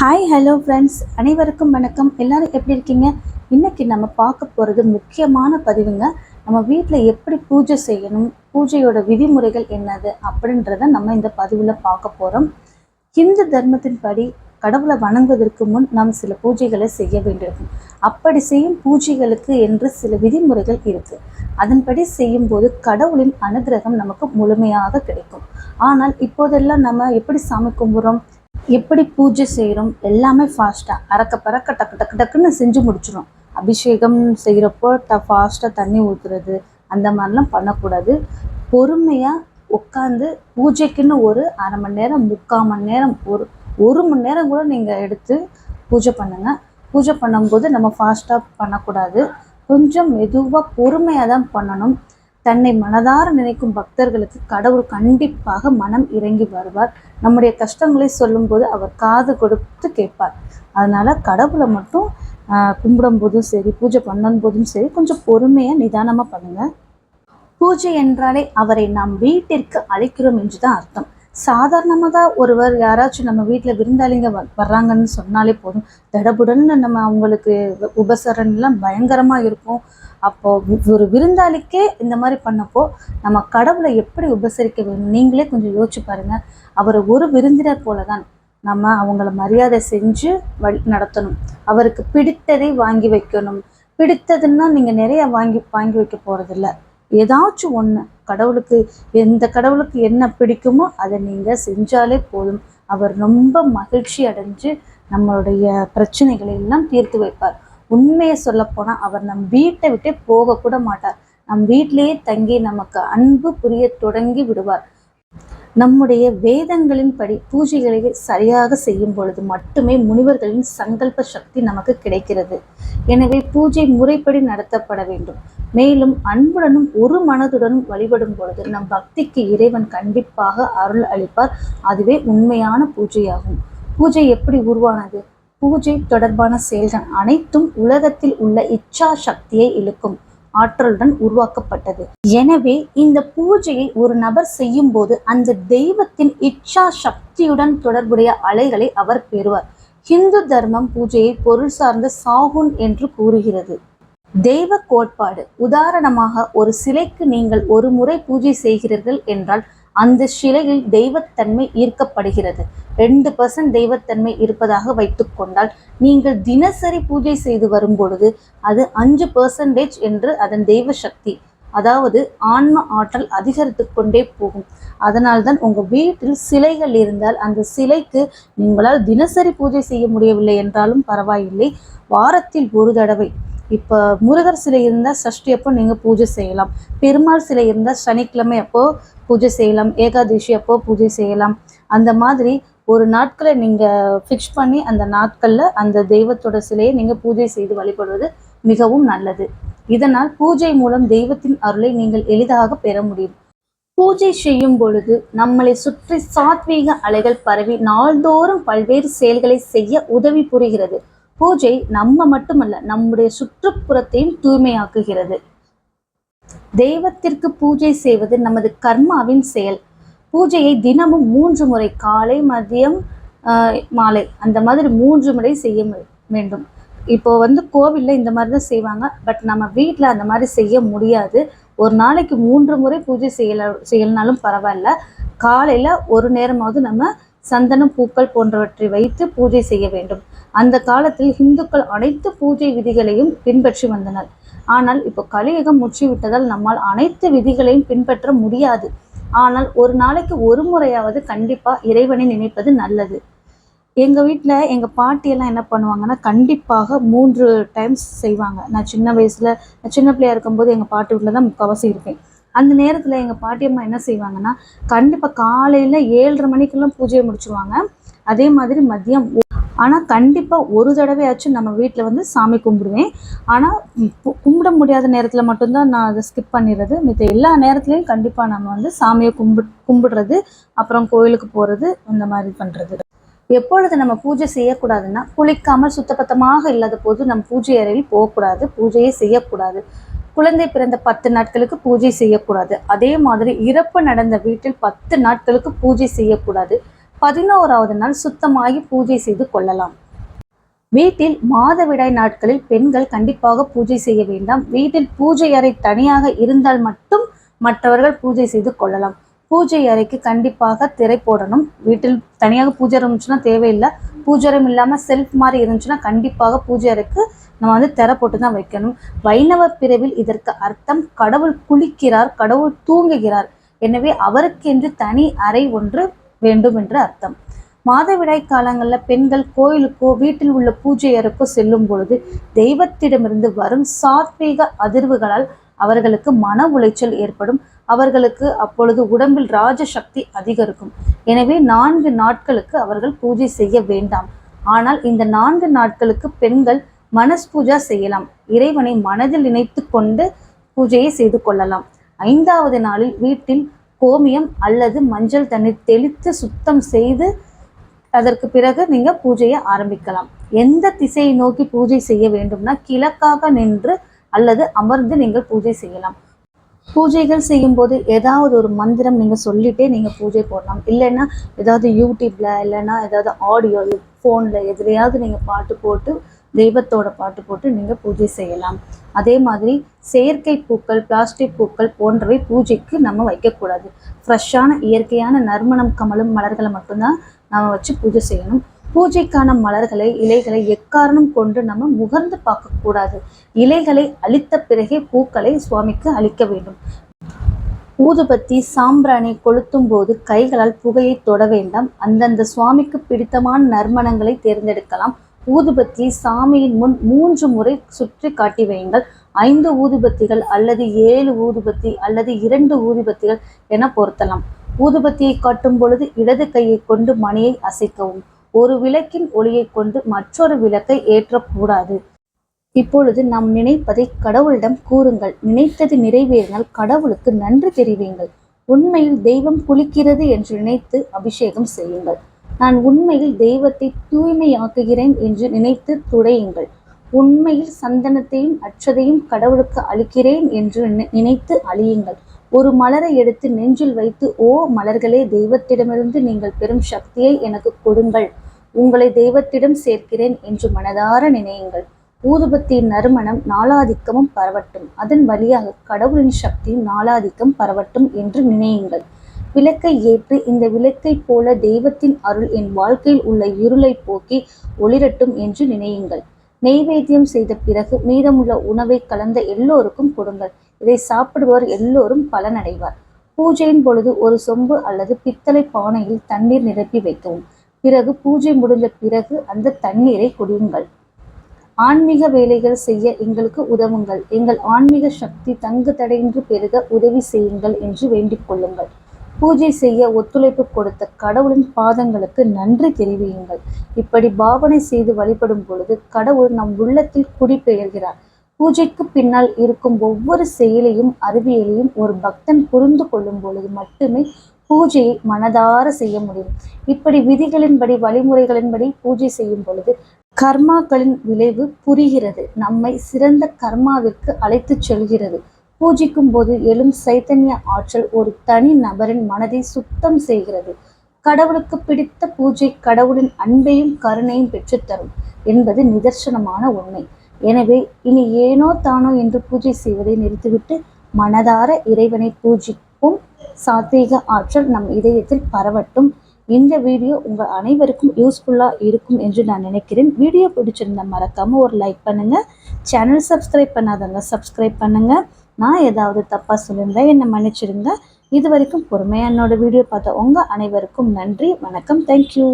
Hi hello friends அனைவருக்கும் வணக்கம். எல்லாரும் எப்படி இருக்கீங்க? இன்றைக்கி நம்ம பார்க்க போகிறது முக்கியமான பதிவுங்க. நம்ம வீட்டில் எப்படி பூஜை செய்யணும்? பூஜையோட விதிமுறைகள் என்னது? அப்படின்றத நம்ம இந்த பதிவில் பார்க்க போகிறோம் ஹிந்து தர்மத்தின்படி கடவுளை வணங்குவதற்கு முன் நாம் சில பூஜைகளை செய்ய வேண்டியிருக்கும். அப்படி செய்யும் பூஜைகளுக்கு என்று சில விதிமுறைகள் இருக்குது அதன்படி செய்யும்போது கடவுளின் அனுகிரகம் நமக்கு முழுமையாக கிடைக்கும். ஆனால் இப்போதெல்லாம் நம்ம எப்படி சாமி கும்பிட்றோம் எப்படி பூஜை செய்கிறோம் எல்லாமே ஃபாஸ்ட்டாக அறக்க பறக்க டக்கு டக்கு டக்குன்னு செஞ்சு முடிச்சிடும் அபிஷேகம் செய்கிறப்போ ட ஃபாஸ்ட்டாக தண்ணி ஊற்றுறது அந்த மாதிரிலாம் பண்ணக்கூடாது. பொறுமையாக உட்காந்து பூஜைக்குன்னு ஒரு அரை மணி நேரம் முக்கால் மணி நேரம் ஒரு ஒரு மணி நேரம் கூட நீங்கள் எடுத்து பூஜை பண்ணுங்கள் பூஜை பண்ணும்போது நம்ம ஃபாஸ்ட்டாக பண்ணக்கூடாது. கொஞ்சம் மெதுவாக பொறுமையாக தான் பண்ணணும். தன்னை மனதார நினைக்கும் பக்தர்களுக்கு கடவுள் கண்டிப்பாக மனம் இறங்கி வருவார். நம்முடைய கஷ்டங்களை சொல்லும்போது அவர் காது கொடுத்து கேட்பார். அதனால கடவுளை மட்டும் கும்பிடும் போதும் சரி பூஜை பண்ணும் போதும் சரி கொஞ்சம் பொறுமையாக நிதானமாக பண்ணுங்க. பூஜை என்றாலே அவரை நாம் வீட்டிற்கு அழைக்கிறோம் என்று தான் அர்த்தம். சாதாரணமாக ஒருவர் யாராச்சும் நம்ம வீட்டில் விருந்தாளிங்க வ- வர்றாங்கன்னு சொன்னாலே போதும். தடபுடன்னு நம்ம அவங்களுக்கு உபசரணெலாம் பயங்கரமாக இருக்கும். அப்போது ஒரு விருந்தாளிக்கே இந்த மாதிரி பண்ணப்போ நம்ம கடவுளை எப்படி உபசரிக்க வேணும்? நீங்களே கொஞ்சம் யோசிச்சு பாருங்கள் அவரை ஒரு விருந்தினர் போல தான் நம்ம அவங்கள மரியாதை செஞ்சு வழி நடத்தணும். அவருக்கு பிடித்ததை வாங்கி வைக்கணும். பிடித்ததுன்னா நீங்கள் நிறைய வாங்கி வாங்கி வைக்க போகிறதில்ல ஏதாச்சும் ஒன்று கடவுளுக்கு எந்த கடவுளுக்கு என்ன பிடிக்குமோ அதை நீங்கள் செஞ்சாலே போதும். அவர் ரொம்ப மகிழ்ச்சி அடைஞ்சு நம்மளுடைய பிரச்சனைகளை எல்லாம் தீர்த்து வைப்பார். உண்மையை சொல்லப்போனால் அவர் நம் வீட்டை விட்டே போகக்கூட மாட்டார். நம் வீட்டிலேயே தங்கி நமக்கு அன்பு புரிய தொடங்கி விடுவார். நம்முடைய வேதங்களின் படி பூஜைகளை சரியாக செய்யும் பொழுது மட்டுமே முனிவர்களின் சங்கல்ப சக்தி நமக்கு கிடைக்கிறது. எனவே பூஜை முறைப்படி நடத்தப்பட வேண்டும். மேலும் அன்புடனும் ஒரு மனதுடனும் வழிபடும் பொழுது நம் பக்திக்கு இறைவன் கண்டிப்பாக அருள் அளிப்பார். அதுவே உண்மையான பூஜையாகும். பூஜை எப்படி உருவானது? பூஜை தொடர்பான செயல்கள் அனைத்தும் உலகத்தில் உள்ள இச்சா சக்தியை இழுக்கும் ஆற்றலுடன் உருவாக்கப்பட்டது. எனவே இந்த பூஜையை ஒரு நபர் செய்யும் போது அந்த தெய்வத்தின் இச்சா சக்தியுடன் தொடர்புடைய அலைகளை அவர் பெறுவார். ஹிந்து தர்மம் பூஜையை பொருள் சார்ந்த சாகுன் என்று கூறுகிறது. தெய்வ கோட்பாடு. உதாரணமாக ஒரு சிலைக்கு நீங்கள் ஒரு முறை பூஜை செய்கிறீர்கள் என்றால் அந்த சிலையில் தெய்வத்தன்மை ஈர்க்கப்படுகிறது. ரெண்டு பர்சன்ட் தெய்வத்தன்மை இருப்பதாக வைத்துக்கொண்டால் நீங்கள் தினசரி பூஜை செய்து வரும் பொழுது அது அஞ்சு பர்சன்டேஜ் என்று அதன் தெய்வ சக்தி அதாவது ஆன்ம ஆற்றல் அதிகரித்து கொண்டே போகும். அதனால்தான் உங்கள் வீட்டில் சிலைகள் இருந்தால் அந்த சிலைக்கு நீங்களால் தினசரி பூஜை செய்ய முடியவில்லை என்றாலும் பரவாயில்லை. வாரத்தில் ஒரு தடவை இப்போ முருகர் சிலை இருந்தால் சஷ்டி அப்போ நீங்கள் பூஜை செய்யலாம். பெருமாள் சிலை இருந்தால் சனிக்கிழமை அப்போ பூஜை செய்யலாம். ஏகாதசி அப்போ பூஜை செய்யலாம். அந்த மாதிரி ஒரு நாட்களை நீங்கள் ஃபிக்ஸ் பண்ணி அந்த நாட்களில் அந்த தெய்வத்தோட சிலையை நீங்கள் பூஜை செய்து வழிபடுவது மிகவும் நல்லது. இதனால் பூஜை மூலம் தெய்வத்தின் அருளை நீங்கள் எளிதாக பெற முடியும். பூஜை செய்யும் பொழுது நம்மளை சுற்றி சாத்வீக அலைகள் பரவி நாள்தோறும் பல்வேறு செயல்களை செய்ய உதவி புரிகிறது. பூஜை நம்ம மட்டுமல்ல நம்முடைய சுற்றுப்புறத்தையும் தூய்மையாக்குகிறது. தெய்வத்திற்கு பூஜை செய்வது நமது கர்மாவின் செயல். பூஜையை தினமும் மூன்று முறை காலை மதியம் ஆஹ், மாலை அந்த மாதிரி மூன்று முறை செய்ய வேண்டும். இப்போ வந்து கோவிலில் இந்த மாதிரி தான் செய்வாங்க. பட் நம்ம வீட்டில் அந்த மாதிரி செய்ய முடியாது. ஒரு நாளைக்கு மூன்று முறை பூஜை செய்யல செய்யலனாலும் பரவாயில்ல. காலையில் ஒரு நேரமாவது நம்ம சந்தனம் பூக்கள் போன்றவற்றை வைத்து பூஜை செய்ய வேண்டும். அந்த காலத்தில் இந்துக்கள் அனைத்து பூஜை விதிகளையும் பின்பற்றி வந்தனர். ஆனால் இப்போ கலியுகம் முற்றிவிட்டதால் நம்மால் அனைத்து விதிகளையும் பின்பற்ற முடியாது. ஆனால் ஒரு நாளைக்கு ஒரு முறையாவது கண்டிப்பா இறைவனை நினைப்பது நல்லது. எங்கள் வீட்டில் எங்கள் பாட்டியெல்லாம் என்ன பண்ணுவாங்கன்னா கண்டிப்பாக மூன்று டைம்ஸ் செய்வாங்க. நான் சின்ன வயசில் நான் சின்ன பிள்ளையா இருக்கும்போது எங்கள் பாட்டி வீட்டில் தான் முக்கால்வாசி இருப்பேன். அந்த நேரத்தில் எங்கள் பாட்டியம்மா என்ன செய்வாங்கன்னா கண்டிப்பாக காலையில் ஏழரை மணிக்கெல்லாம் பூஜையை முடிச்சுருவாங்க. அதே மாதிரி மதியம் ஆனால் கண்டிப்பாக ஒரு தடவையாச்சும் நம்ம வீட்டில் வந்து சாமி கும்பிடுவேன். ஆனால் கும்பிட முடியாத நேரத்தில் மட்டும்தான் நான் அதை ஸ்கிப் பண்ணிடுறது. மித்த எல்லா நேரத்துலையும் கண்டிப்பாக நம்ம வந்து சாமியை கும்பி கும்பிடுறது அப்புறம் கோயிலுக்கு போகிறது இந்த மாதிரி பண்ணுறது எப்பொழுது நம்ம பூஜை செய்யக்கூடாதுன்னா குளிக்காமல் சுத்தபத்தமாக இல்லாத போது நம்ம பூஜை அறையில் போகக்கூடாது பூஜையை செய்யக்கூடாது. குழந்தை பிறந்த பத்து நாட்களுக்கு பூஜை செய்யக்கூடாது. அதே மாதிரி இறப்பு நடந்த வீட்டில் பத்து நாட்களுக்கு பூஜை செய்யக்கூடாது. பதினோராவது நாள் சுத்தமாகி பூஜை செய்து கொள்ளலாம். வீட்டில் மாதவிடாய் நாட்களில் பெண்கள் கண்டிப்பாக பூஜை செய்ய வேண்டாம். வீட்டில் பூஜை அறை தனியாக இருந்தால் மட்டும் மற்றவர்கள் பூஜை செய்து கொள்ளலாம். பூஜை அறைக்கு கண்டிப்பாக திரை போடணும். வீட்டில் தனியாக பூஜை இருந்துச்சுன்னா தேவையில்லை. பூஜை ரூம் இல்லாமல் செல்ஃப் மாதிரி இருந்துச்சுன்னா கண்டிப்பாக பூஜை அறைக்கு நம்ம வந்து திற போட்டு தான் வைக்கணும். வைணவ பிரிவில் இதற்கு அர்த்தம் கடவுள் குளிக்கிறார் கடவுள் தூங்குகிறார். எனவே அவருக்கென்று தனி அறை ஒன்று வேண்டும் என்று அர்த்தம். மாதவிடாய் காலங்களில் பெண்கள் கோயிலுக்கோ வீட்டில் உள்ள பூஜை அறைக்கோ செல்லும் பொழுது தெய்வத்திடமிருந்து வரும் சாத்வீக அதிர்வுகளால் அவர்களுக்கு மன உளைச்சல் ஏற்படும். அவர்களுக்கு அப்பொழுது உடம்பில் ராஜ சக்தி அதிகரிக்கும். எனவே நான்கு நாட்களுக்கு அவர்கள் பூஜை செய்ய வேண்டாம். ஆனால் இந்த நான்கு நாட்களுக்கு பெண்கள் மனஸ்பூஜா செய்யலாம். இறைவனை மனதில் நினைத்து கொண்டு பூஜையை செய்து கொள்ளலாம். ஐந்தாவது நாளில் வீட்டில் கோமியம் அல்லது மஞ்சள் தண்ணீர் தெளித்து சுத்தம் செய்து அதற்கு பிறகு நீங்க பூஜையை ஆரம்பிக்கலாம். எந்த திசையை நோக்கி பூஜை செய்ய வேண்டும்னா கிழக்காக நின்று அல்லது அமர்ந்து நீங்கள் பூஜை செய்யலாம். பூஜைகள் செய்யும்போது ஏதாவது ஒரு மந்திரம் நீங்கள் சொல்லிட்டே நீங்கள் பூஜை போடலாம். இல்லைன்னா ஏதாவது யூடியூப்ல இல்லைன்னா ஏதாவது ஆடியோ ஃபோனில் எதுலையாவது நீங்கள் பாட்டு போட்டு தெய்வத்தோட பாட்டு போட்டு நீங்கள் பூஜை செய்யலாம். அதே மாதிரி செயற்கை பூக்கள் பிளாஸ்டிக் பூக்கள் போன்றவை பூஜைக்கு நம்ம வைக்கக்கூடாது. ஃப்ரெஷ்ஷான இயற்கையான நறுமணம் கமலும் மலர்களை மட்டும்தான் நம்ம வச்சு பூஜை செய்யணும். பூஜைக்கான மலர்களை இலைகளை எக்காரணம் கொண்டு நம்ம முகர்ந்து பார்க்கக்கூடாது. இலைகளை அழித்த பிறகே பூக்களை சுவாமிக்கு அளிக்க வேண்டும். ஊதுபத்தி சாம்பிராணி கொளுத்தும் போது கைகளால் புகையை தொட வேண்டாம். அந்தந்த சுவாமிக்கு பிடித்தமான நறுமணங்களை தேர்ந்தெடுக்கலாம். ஊதுபத்தி சாமியின் முன் மூன்று முறை சுற்றி காட்டி வையுங்கள். ஐந்து ஊதுபத்திகள் அல்லது ஏழு ஊதுபத்தி அல்லது இரண்டு ஊதுபத்திகள் என பொருத்தலாம். ஊதுபத்தியை காட்டும் பொழுது இடது கையை கொண்டு மணியை அசைக்கவும். ஒரு விளக்கின் ஒளியை கொண்டு மற்றொரு விளக்கை ஏற்றக்கூடாது. இப்பொழுது நாம் நினைப்பதை கடவுளிடம் கூறுங்கள். நினைத்தது நிறைவேறினால் கடவுளுக்கு நன்றி தெரிவியுங்கள். உண்மையில் தெய்வம் குளிக்கிறது என்று நினைத்து அபிஷேகம் செய்யுங்கள். நான் உண்மையில் தெய்வத்தை தூய்மையாக்குகிறேன் என்று நினைத்து துடையுங்கள். உண்மையில் சந்தனத்தையும் அற்றதையும் கடவுளுக்கு அளிக்கிறேன் என்று நினைத்து அழியுங்கள். ஒரு மலரை எடுத்து நெஞ்சில் வைத்து ஓ மலர்களே தெய்வத்திடமிருந்து நீங்கள் பெறும் சக்தியை எனக்கு கொடுங்கள். உங்களை தெய்வத்திடம் சேர்க்கிறேன் என்று மனதார நினையுங்கள். ஊதுபத்தியின் நறுமணம் நாளாதிக்கமும் பரவட்டும். அதன் வழியாக கடவுளின் சக்தியும் நாளாதிக்கம் பரவட்டும் என்று நினையுங்கள். விளக்கை ஏற்று இந்த விளக்கை போல தெய்வத்தின் அருள் என் வாழ்க்கையில் உள்ள இருளை போக்கி ஒளிரட்டும் என்று நினையுங்கள். நெய்வேத்தியம் செய்த பிறகு மீதமுள்ள உணவை கலந்த எல்லோருக்கும் கொடுங்கள். இதை சாப்பிடுவோர் எல்லோரும் பலனடைவார். பூஜையின் பொழுது ஒரு சொம்பு அல்லது பித்தளை பானையில் தண்ணீர் நிரப்பி வைக்கவும். பிறகு பூஜை முடிந்த பிறகு அந்த தண்ணீரை குடியுங்கள். ஆன்மீக வேலைகள் செய்ய எங்களுக்கு உதவுங்கள். எங்கள் ஆன்மீக சக்தி தங்கு தடையின்றி பெருக உதவி செய்யுங்கள் என்று வேண்டிக் கொள்ளுங்கள். பூஜை செய்ய ஒத்துழைப்பு கொடுத்த கடவுளின் பாதங்களுக்கு நன்றி தெரிவியுங்கள். இப்படி பாவனை செய்து வழிபடும் பொழுது கடவுள் நம் உள்ளத்தில் குடிபெயர்கிறார். பூஜைக்கு பின்னால் இருக்கும் ஒவ்வொரு செயலையும் அறிவியலையும் ஒரு பக்தன் புரிந்து கொள்ளும் பொழுது மட்டுமே பூஜையை மனதார செய்ய முடியும். இப்படி விதிகளின்படி வழிமுறைகளின்படி பூஜை செய்யும் பொழுது கர்மாக்களின் விளைவு புரிகிறது. நம்மை சிறந்த கர்மாவிற்கு அழைத்து செல்கிறது. பூஜிக்கும் போது எழும் சைத்தன்ய ஆற்றல் ஒரு தனி நபரின் மனதை சுத்தம் செய்கிறது. கடவுளுக்கு பிடித்த பூஜை கடவுளின் அன்பையும் கருணையும் பெற்றுத்தரும் என்பது நிதர்சனமான உண்மை. எனவே இனி ஏனோ தானோ என்று பூஜை செய்வதை நிறுத்திவிட்டு மனதார இறைவனை பூஜிக்கும் சாத்வீக ஆற்றல் நம் இதயத்தில் பரவட்டும். இந்த வீடியோ உங்கள் அனைவருக்கும் யூஸ்ஃபுல்லாக இருக்கும் என்று நான் நினைக்கிறேன். வீடியோ பிடிச்சிருந்தா மறக்காமல் ஒரு லைக் பண்ணுங்கள் சேனல் சப்ஸ்கிரைப் பண்ணாதவங்க சப்ஸ்கிரைப் பண்ணுங்கள் நான் ஏதாவது தப்பாக சொல்லியிருந்தேன் என்னை மன்னிச்சிருந்தேன் இது வரைக்கும் பொறுமையாக என்னோட வீடியோ பார்த்த உங்கள் அனைவருக்கும் நன்றி வணக்கம் தேங்க்யூ